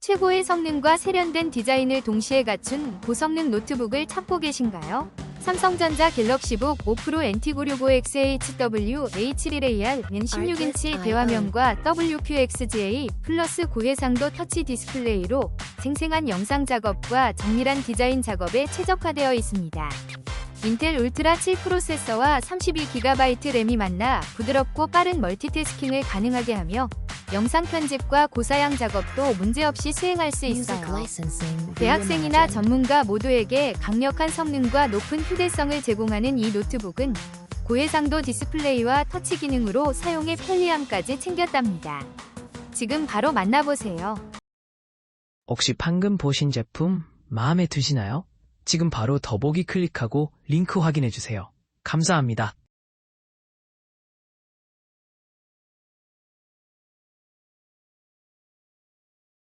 최고의 성능과 세련된 디자인을 동시에 갖춘 고성능 노트북을 찾고 계신가요? 삼성전자 갤럭시북 5 프로 NT965XHW A71AR N16인치 대화면과 WQXGA 플러스 고해상도 터치 디스플레이로 생생한 영상 작업과 정밀한 디자인 작업에 최적화되어 있습니다. 인텔 울트라 7 프로세서와 32GB 램이 만나 부드럽고 빠른 멀티태스킹을 가능하게 하며 영상 편집과 고사양 작업도 문제없이 수행할 수 있어요. 대학생이나 전문가 모두에게 강력한 성능과 높은 휴대성을 제공하는 이 노트북은 고해상도 디스플레이와 터치 기능으로 사용의 편리함까지 챙겼답니다. 지금 바로 만나보세요. 혹시 방금 보신 제품 마음에 드시나요? 지금 바로 더보기 클릭하고 링크 확인해 주세요. 감사합니다.